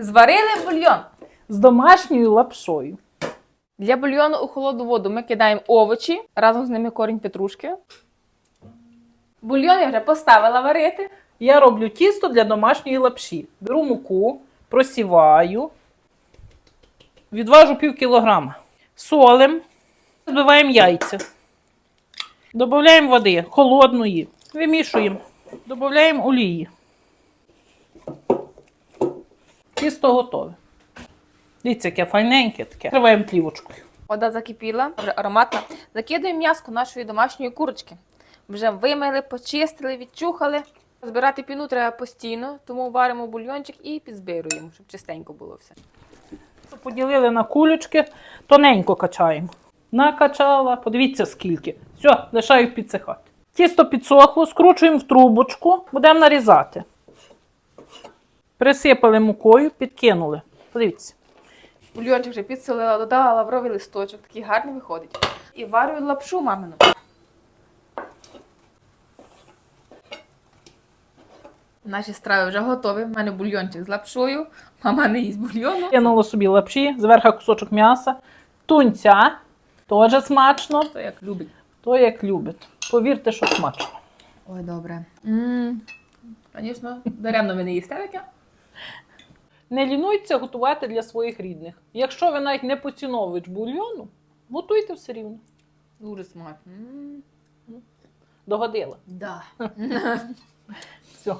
Зварили бульйон. з домашньою лапшою. Для бульйону у холодну воду ми кидаємо овочі, разом з ними корінь петрушки. Бульйон я вже поставила варити. Я роблю тісто для домашньої лапші. Беру муку, просіваю, відважу пів кілограма. Солим, збиваємо яйця. Додаємо води холодної, вимішуємо, додаємо олії. Тісто готове. Дивіться, яке файненьке таке. Триваємо плівочкою. Вода закипіла, вже ароматна. Закидуємо м'яско нашої домашньої курочки. Вже вимили, почистили, відчухали. Збирати піну треба постійно, тому варимо бульйончик і підзбируємо, щоб чистенько було все. Поділили на кулечки, тоненько качаємо. Накачала, подивіться скільки. Все, лишаю підсихати. Тісто підсохло, скручуємо в трубочку, будемо нарізати. Присипали мукою, підкинули. Подивіться. Бульйончик вже підсолила, додала лавровий листочок, такий гарний виходить. І варю лапшу мамину. Наші страви вже готові. У мене бульйончик з лапшою. Мама не їсть бульйону. Кинула собі лапші, зверху кусочок м'яса, тунця, теж смачно, То як любить. то як любить. Повірте, що смачно. Ой, добре. Звісно, даремно ви не їсте таке. Не лінуйте готувати для своїх рідних. Якщо ви навіть не поціновувач бульйону, готуйте все рівно. Дуже смачно. Догодила. Да. Все.